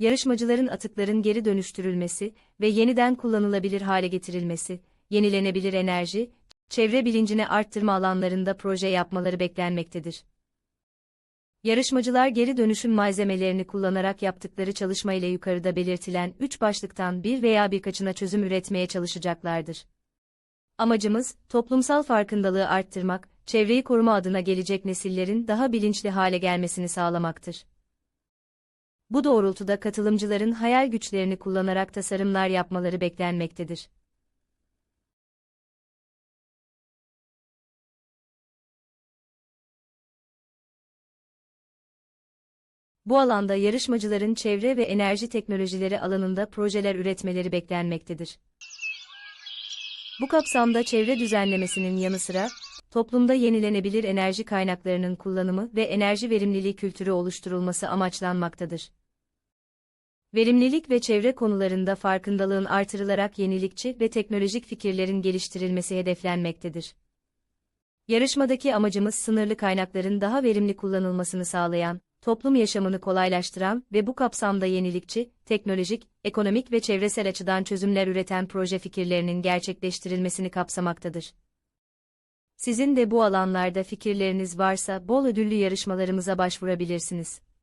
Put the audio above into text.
yarışmacıların atıkların geri dönüştürülmesi ve yeniden kullanılabilir hale getirilmesi, yenilenebilir enerji, çevre bilincini arttırma alanlarında proje yapmaları beklenmektedir. Yarışmacılar geri dönüşüm malzemelerini kullanarak yaptıkları çalışma ile yukarıda belirtilen üç başlıktan bir veya birkaçına çözüm üretmeye çalışacaklardır. Amacımız, toplumsal farkındalığı arttırmak, çevreyi koruma adına gelecek nesillerin daha bilinçli hale gelmesini sağlamaktır. Bu doğrultuda katılımcıların hayal güçlerini kullanarak tasarımlar yapmaları beklenmektedir. Bu alanda yarışmacıların çevre ve enerji teknolojileri alanında projeler üretmeleri beklenmektedir. Bu kapsamda çevre düzenlemesinin yanı sıra, toplumda yenilenebilir enerji kaynaklarının kullanımı ve enerji verimliliği kültürü oluşturulması amaçlanmaktadır. Verimlilik ve çevre konularında farkındalığın artırılarak yenilikçi ve teknolojik fikirlerin geliştirilmesi hedeflenmektedir. Yarışmadaki amacımız sınırlı kaynakların daha verimli kullanılmasını sağlayan, toplum yaşamını kolaylaştıran ve bu kapsamda yenilikçi, teknolojik, ekonomik ve çevresel açıdan çözümler üreten proje fikirlerinin gerçekleştirilmesini kapsamaktadır. Sizin de bu alanlarda fikirleriniz varsa bol ödüllü yarışmalarımıza başvurabilirsiniz.